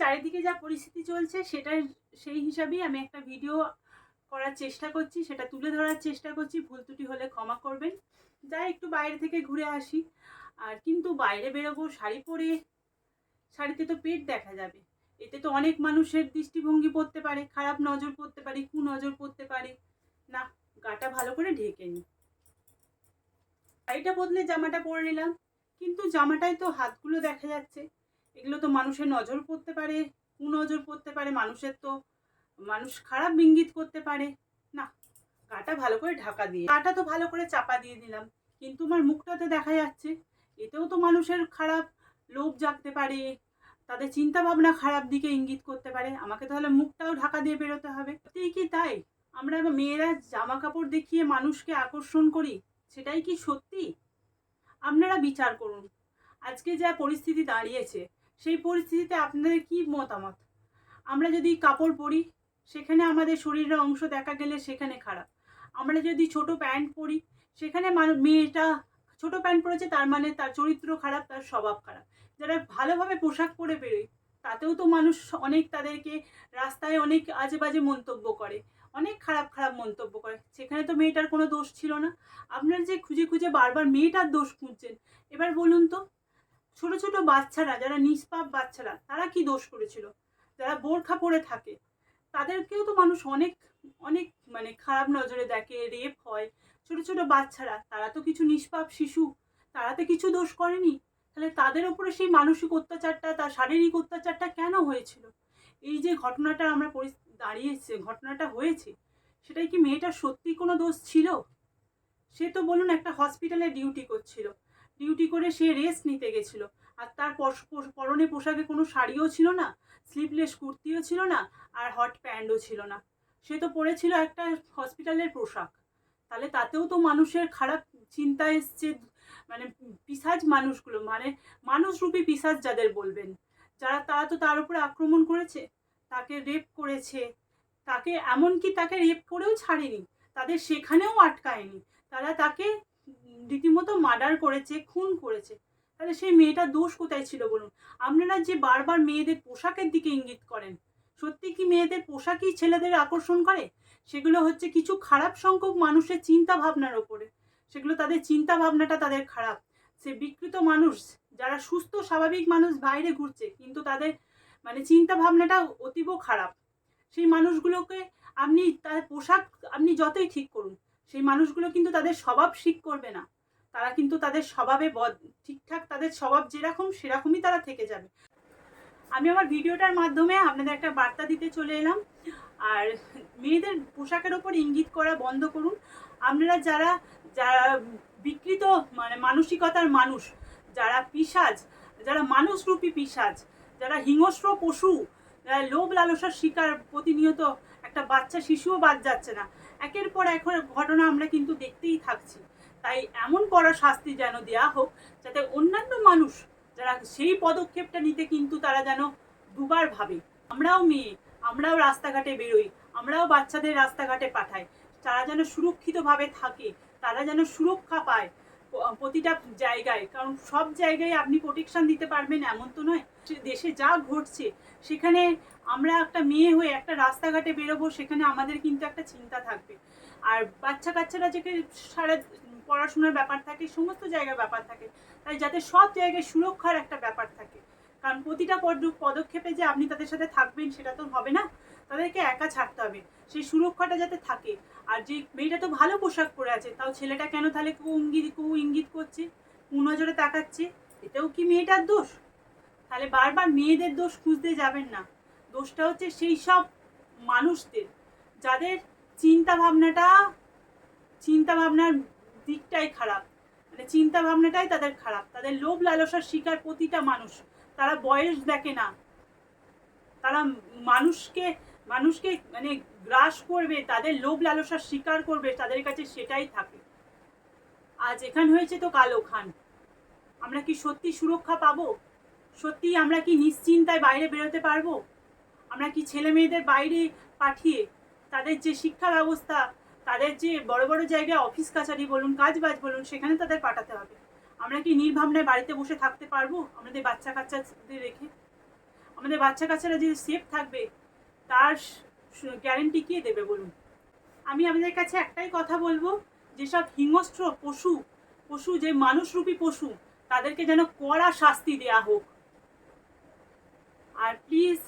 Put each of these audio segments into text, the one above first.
চারিদিকে যা পরিস্থিতি চলছে, সেটার, সেই হিসাবেই আমি একটা ভিডিও করার চেষ্টা করছি, সেটা তুলে ধরার চেষ্টা করছি, ভুল ত্রুটি হলে ক্ষমা করবেন। যাই, একটু বাইরে থেকে ঘুরে আসি। আর কিন্তু বাইরে বেরোবো, শাড়ি পরে, শাড়িতে তো পেট দেখা যাবে। এতে তো অনেক মানুষের দৃষ্টিভঙ্গি পড়তে পারে, খারাপ নজর পড়তে পারে কু নজর পড়তে পারে। না, গাটা ভালো করে ঢেকে নিই শাড়িটা বদলে জামাটা পরে নিলাম। কিন্তু জামাটায় তো হাতগুলো দেখা যাচ্ছে। এগুলো তো মানুষের নজর পড়তে পারে, কুনজর পড়তে পারে, মানুষের তো, মানুষ খারাপ ইঙ্গিত করতে পারে। না, গাটা ভালো করে ঢাকা দিয়ে, গাটা তো ভালো করে চাপা দিয়ে দিলাম। কিন্তু আমার মুখটাতে দেখা যাচ্ছে, এতেও তো মানুষের খারাপ লোভ জাগতে পারে, তাদের চিন্তা ভাবনা খারাপ দিকে ইঙ্গিত করতে পারে। আমাকে তাহলে মুখটাও ঢাকা দিয়ে বেরোতে হবে। সত্যিই কি তাই? আমরা মেয়েরা জামা কাপড় দেখিয়ে মানুষকে আকর্ষণ করি, সেটাই কি সত্যি? আপনারা বিচার করুন। আজকে যা পরিস্থিতি দাঁড়িয়েছে সেই পরিস্থিতিতে আপনাদের কি মতামত? আমরা যদি কাপড় পরি, সেখানে আমাদের শরীরের অংশ দেখা গেলে সেখানে খারাপ। আমরা যদি ছোট প্যান্ট পরি, সেখানে মেয়েটা ছোট প্যান্ট পরেছে, তার মানে তার চরিত্র খারাপ, তার স্বভাব খারাপ। যারা ভালোভাবে পোশাক পরে বেরোয়, তাতেও তো মানুষ অনেক তাদেরকে রাস্তায় অনেক আজে বাজে মন্তব্য করে, অনেক খারাপ খারাপ মন্তব্য করে। সেখানে তো মেয়েটার কোনো দোষ ছিল না। আপনারা যে খুঁজে খুঁজে বারবার মেয়েটার দোষ খুঁজছেন, এবার বলুন তো ছোট ছোট বাচ্চারা, যারা নিষ্পাপ বাচ্চারা, তারা কি দোষ করেছিল? যারা বোরখা পরে থাকে, তাদেরকেও তো মানুষ অনেক অনেক মানে খারাপ নজরে দেখে, রেপ হয়। ছোট ছোট বাচ্চারা, তারা তো কিছু নিষ্পাপ শিশু, তারা তো কিছু দোষ করেনি। তাহলে তাদের উপরে সেই মানসিক অত্যাচারটা, তার শারীরিক অত্যাচারটা কেন হয়েছিল? এই যে ঘটনাটা আমরা পরি- দাঁড়িয়েছে, ঘটনাটা হয়েছে, সেটাই কি মেয়েটার সত্যি কোনো দোষ ছিল? সে তো বলুন একটা হসপিটালে ডিউটি করছিল। ডিউটি করে সে রেস্ট নিতে গেছিল। আর তার পরনে পোশাকে কোনো শাড়িও ছিল না স্লিভলেস কুর্তিও ছিল না, আর হট প্যান্টও ছিল না। সে তো পরেছিল একটা হসপিটালের পোশাক। তাহলে তাতেও তো মানুষের খারাপ চিন্তা এসছে মানে পিসাজ মানুষগুলো মানে মানুষরূপী পিসাজ যাদের বলবেন, যারা তারা তো তার উপরে আক্রমণ করেছে, তাকে রেপ করেছে, তাকে এমনকি তাকে রেপ করেও ছাড়েনি, তাদের সেখানেও আটকায়নি, তারা তাকে রীতিমতো মার্ডার করেছে, খুন করেছে। তাহলে সেই মেয়েটার দোষ কোথায় ছিল বলুন? আপনারা যে বারবার মেয়েদের পোশাকের দিকে ইঙ্গিত করেন, সত্যি কি মেয়েদের পোশাকই ছেলেদের আকর্ষণ করে? সেগুলো হচ্ছে কিছু খারাপ সংখ্যক মানুষের চিন্তা ভাবনার ওপরে। সেগুলো তাদের চিন্তা ভাবনাটা তাদের খারাপ। সে বিকৃত মানুষ, যারা সুস্থ, স্বাভাবিক মানুষ বাইরে ঘুরছে, কিন্তু তাদের মানে চিন্তা ভাবনাটা অতীব খারাপ। সেই মানুষগুলোকে আপনি তার পোশাক আপনি যতই ঠিক সেই মানুষগুলো কিন্তু তাদের স্বভাব ঠিক করবে না। তারা কিন্তু তাদের স্বভাবে ঠিকঠাক তাদের স্বভাব যেরকম সেরকমই তারা থেকে যাবে। আমি আমার ভিডিওটার মাধ্যমে আপনাদের একটা বার্তা দিতে চলে এলাম। আর মেয়েদের পোশাকের ওপর ইঙ্গিত করা বন্ধ করুন। আপনারা যারা যারা বিকৃত মানে মানসিকতার মানুষ, যারা পিসাজ, যারা মানুষরূপী পিসাজ, যারা হিংস্র পশু লোভ লালসার শিকার প্রতিনিয়ত একটা বাচ্চা শিশুও বাদ যাচ্ছে না একের পর এক ঘটনা আমরা কিন্তু দেখতেই থাকছি। তাই এমন করা শাস্তি যেন দেওয়া হোক, যাতে অন্যান্য মানুষ যারা সেই পদক্ষেপটা নিতে কিন্তু তারা যেন দুবার ভাবে। আমরাও মেয়ে, আমরাও রাস্তাঘাটে বেরোই, আমরাও বাচ্চাদের রাস্তাঘাটে পাঠাই। তারা যেন সুরক্ষিতভাবে থাকে, তারা যেন সুরক্ষা পায়। প্রতিটা জায়গায়, কারণ সব জায়গায় আপনি প্রোটেকশন দিতে পারবেন, এমন তো নয়। দেশে যা ঘটছে, সেখানে আমরা একটা মেয়ে হয়ে একটা রাস্তাঘাটে বেরোবো, সেখানে আমাদের কিন্তু একটা চিন্তা থাকবে। আর বাচ্চা কাচ্চারা যে সারা পড়াশোনার ব্যাপার থাকে, সমস্ত জায়গার ব্যাপার থাকে, তাই যাতে সব জায়গায় সুরক্ষার একটা ব্যাপার থাকে। কারণ প্রতিটা পদ- পদক্ষেপে যে আপনি তাদের সাথে থাকবেন, সেটা তো হবে না। তাদেরকে একা ছাড়তে হবে। সেই সুরক্ষাটা যাতে থাকে। আর যে মেয়েটা তো ভালো পোশাক পরে আছে, তাও ছেলেটা কেন তাহলে কু ইঙ্গিত কু ইঙ্গিত করছে? কু নজরে তাকাচ্ছে, এটাও কি মেয়েটার দোষ? তাহলে বারবার মেয়েদের দোষ খুঁজতে যাবেন না। দোষটা হচ্ছে সেই সব মানুষদের, যাদের চিন্তা ভাবনাটা চিন্তা ভাবনার দিকটাই খারাপ। মানে চিন্তা ভাবনাটাই তাদের খারাপ। তাদের লোভ লালসার শিকার প্রতিটা মানুষ। তারা বয়স দেখে না। তারা মানুষকে মানুষকে মানে গ্রাস করবে, তাদের লোভ লালসার শিকার করবে, তাদের কাছে সেটাই থাকে। আজ এখান হয়েছে তো কাল ওখান। আমরা কি সত্যি সুরক্ষা পাবো? সত্যি আমরা কি নিশ্চিন্তায় বাইরে বেরোতে পারব? আমরা কি ছেলে মেয়েদের বাইরে পাঠিয়ে তাদের যে শিক্ষা ব্যবস্থা, তাদের যে বড় বড় জায়গায় অফিস কাছারি বলুন, কাজ বাজ বলুন, সেখানে তাদের পাঠাতে হবে। আমরা কি নির্ভাবনায় বাড়িতে বসে থাকতে পারব? আমাদের বাচ্চা কাচ্চাদের রেখে? আমাদের বাচ্চা কাচ্চারা যে সেফ থাকবে তার গ্যারেন্টি কে দেবে বলুন? আমি আপনাদের কাছে একটাই কথা বলব, যেসব হিংস্র পশু পশু যে মানুষরূপী পশু, তাদেরকে যেন কড়া শাস্তি দেয়া হোক। আর প্লিজ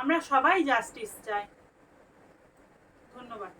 আমরা সবাই জাস্টিস চাই। ধন্যবাদ।